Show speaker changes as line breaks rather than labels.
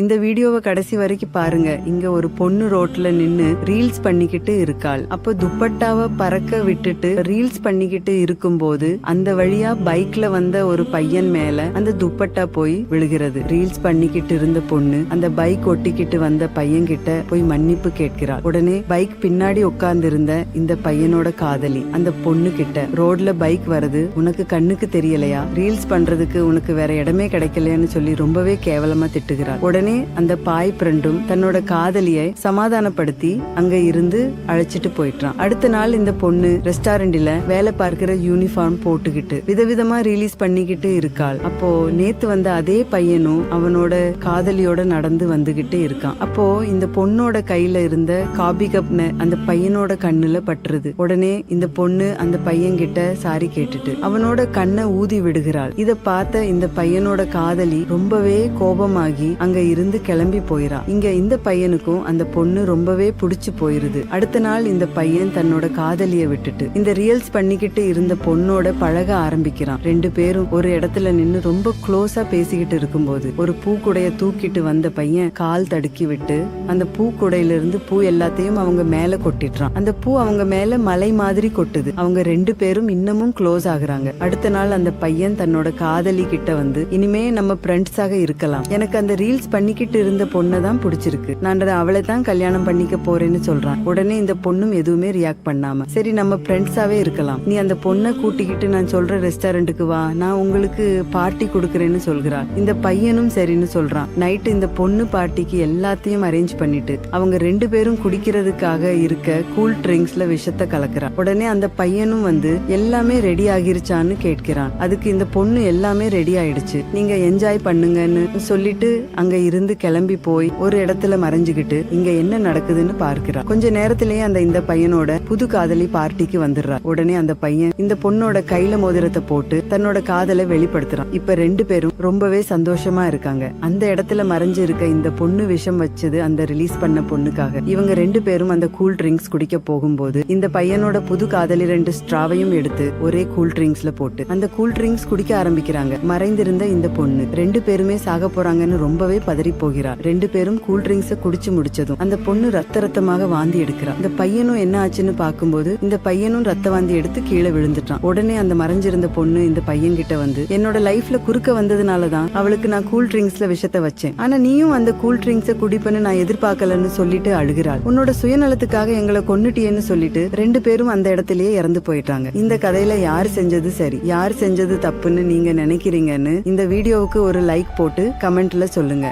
இந்த வீடியோவை கடைசி வரைக்கும் பாருங்க. இங்க ஒரு பொண்ணு ரோட்ல நின்னு ரீல்ஸ் பண்ணிக்கிட்டு இருக்காள். அப்ப துப்பட்டாவை பறக்க விட்டுட்டு ரீல்ஸ் பண்ணிக்கிட்டு இருக்கும்போது அந்த வழியா பைக்ல வந்த ஒரு பையன் மேல அந்த துப்பட்டா போய் விழுகிறது. ரீல்ஸ் பண்ணிக்கிட்டு இருந்த பொண்ணு அந்த பைக் ஒட்டிக்கிட்டு வந்த பையன் கிட்ட போய் மன்னிப்பு கேட்கிறாள். உடனே பைக் பின்னாடி உட்கார்ந்து இருந்த இந்த பையனோட காதலி அந்த பொண்ணு கிட்ட ரோட்ல பைக் வருது உனக்கு கண்ணுக்கு தெரியலையா? ரீல்ஸ் பண்றதுக்கு உனக்கு வேற இடமே கிடைக்கலையான்னு சொல்லி ரொம்பவே கேவலமா திட்டுகிறார் உடனே அந்த பாய் ஃப்ரெண்டும் தன்னோட காதலியை சமாதானப்படுத்தி அங்க இருந்து அழைச்சிட்டு போயிட்டான் அடுத்த நாள் இந்த பொண்ணு ரெஸ்டாரண்ட்ல வேலை பார்க்கிற யூனிஃபார்ம் போட்டுக்கிட்டு விதவிதமா ரிலீஸ் பண்ணிக்கிட்டு இருக்காள். அப்போ நேத்து வந்த அதே பையனும் அவனோட காதலியோட நடந்து வந்துகிட்டு இருக்கான். அப்போ இந்த பொண்ணோட கையில இருந்த காபி கப் அந்த பையனோட கண்ணுல பட்டுருது. உடனே இந்த பொண்ணு அந்த பையன் கிட்ட சாரி கேட்டுட்டு அவனோட கண்ணை ஊதி விடுகிறாள். இத பார்த்த இந்த பையனோட காதலி ரொம்பவே கோபமாகி அங்க இருந்து கிளம்பி போயிரா இங்க இந்த பையனுக்கும் அந்த பொண்ணு ரொம்பவே புடிச்சு போயிருது. அடுத்த நாள் இந்த பையன் தன்னோட காதலிய விட்டுட்டு இந்த ரியல்ஸ் பண்ணிக்கிட்டு இருந்த பொண்ணோட பழக ஆரம்பிக்கிறான். ரெண்டு பேரும் ஒரு இடத்துல நின்னு ரொம்ப க்ளோஸா பேசிக்கிட்டு இருக்கும்போது ஒரு பூக்குடைய தூக்கிட்டு வந்த பையன் கால் தடுக்கி விட்டு அந்த பூக்குடையில இருந்து பூ எல்லாத்தையும் அவங்க மேல கொட்டிடுறான். அந்த பூ அவங்க மேல மலை மாதிரி கொட்டுது. அவங்க ரெண்டு பேரும் இன்னமும் க்ளோஸ் ஆகுறாங்க. அடுத்த நாள் அந்த பையன் தன்னோட காதலி கிட்ட வந்து இனிமே நம்ம ஃப்ரெண்ட்ஸாக இருக்கலாம். எனக்கு அந்த ரீல்ஸ் பண்ணிக்கிட்டு இருந்த பொண்ணை தான் பிடிச்சிருக்கு. நான் அவளை தான் கல்யாணம் பண்ணிக்க போறேன்னு சொல்றான். உடனே இந்த பொண்ணும் எதுவுமே ரியாக்ட் பண்ணாம சரி நம்ம ஃப்ரெண்ட்ஸாவே இருக்கலாம். நீ அந்த பொண்ணை கூட்டிக்கிட்டு நான் சொல்ற ரெஸ்டாரண்ட்டுக்கு வா. நான் உங்களுக்கு பார்ட்டி கொடுக்கறேன்னு சொல்கிறாள் இந்த பையனும் சரின்னு சொல்றான். நைட்டு இந்த பொண்ணு பார்ட்டிக்கு எல்லாத்தையும் அரேஞ்ச் பண்ணிட்டு அவங்க ரெண்டு பேரும் குடிக்கிறதுக்காக இருக்க கூல் ட்ரிங்க்ஸ்ல விஷத்தை கலக்குறான் உடனே அந்த பையனும் வந்து எல்லாமே ரெடி ஆகிருச்சான்னு கேட்கிறான். அதுக்கு இந்த பொண்ணு எல்லாமே ரெடி ஆயிடுச்சு. நீங்க என்ஜாய் பண்ணுங்கன்னு சொல்லிட்டு அங்க இருந்து கிளம்பி போய் ஒரு இடத்துல மறைஞ்சுகிட்டு இங்க என்ன நடக்குதுன்னு பார்க்கிறான் கொஞ்ச நேரத்திலேயே அந்த இந்த பையனோட புது காதலி பார்ட்டிக்கு வந்துடுறா. உடனே அந்த பையன் இந்த பொண்ணோட கையில மோதிரத்தை போட்டு தன்னோட காதலை வெளிப்படுத்துறான். இப்ப ரெண்டு பேரும் ரொம்பவே சந்தோஷமா இருக்காங்க. அந்த இடத்துல மறைஞ்சு இருக்க இந்த பொண்ணு விஷம் வச்சது அந்த ரிலீஸ் பண்ண பொண்ணுக்காக. இவங்க ரெண்டு பேரும் அந்த கூல் ட்ரிங்க்ஸ் குடிக்க போகும்போது இந்த பையனோட புது காதலி ரெண்டு ஸ்ட்ராவையும் எடுத்து ஒரே கூல் ட்ரிங்க்ஸ்ல போட்டு அந்த கூல் ட்ரிங்க்ஸ் குடிக்க ஆரம்பிக்கிறாங்க. மறைந்திருந்த இந்த பொண்ணு. ரெண்டு பேருமே சாக போறாங்கன்னு ரொம்பவே பதறி போகிறார் ரெண்டு பேரும் கூல் ட்ரிங்க்ஸ குடிச்சு முடிச்சதும் அந்த பொண்ணு ரத்த ரத்தமாக வாந்தி எடுக்கிறார் இந்த பையனும் என்ன ஆச்சுன்னு பார்க்கும்போது இந்த பையனும் ரத்த வாந்தி எடுத்து கீழே விழுந்துட்டான். உடனே அந்த மறைஞ்சிருந்த பொண்ணு இந்த பையன் கிட்ட வந்து என்னோட லைஃப்ல குறுக்க வந்ததுனால தான் அவளுக்கு நான் கூல் ட்ரிங்க்ஸ்ல விஷத்தை வச்சேன். ஆனா நீயும் அந்த கூல் ட்ரிங்க்ஸ குடிப்பேன்னு நான் எதிர்பார்க்கலன்னு சொல்லிட்டு அழுகிறாள். உன்னோட சுயநலத்துக்காக எங்களை கொன்னுட்டியேன்னு சொல்லிட்டு ரெண்டு பேரும் அந்த இடத்திலேயே இறந்து போயிட்டாங்க. இந்த கதையில யார் செஞ்சது சரி யார் செஞ்சது தப்புன்னு நீங்க நினைக்கிறீங்கன்னு இந்த வீடியோவுக்கு ஒரு லைக் போட்டு கமெண்ட்ல சொல்லுங்க.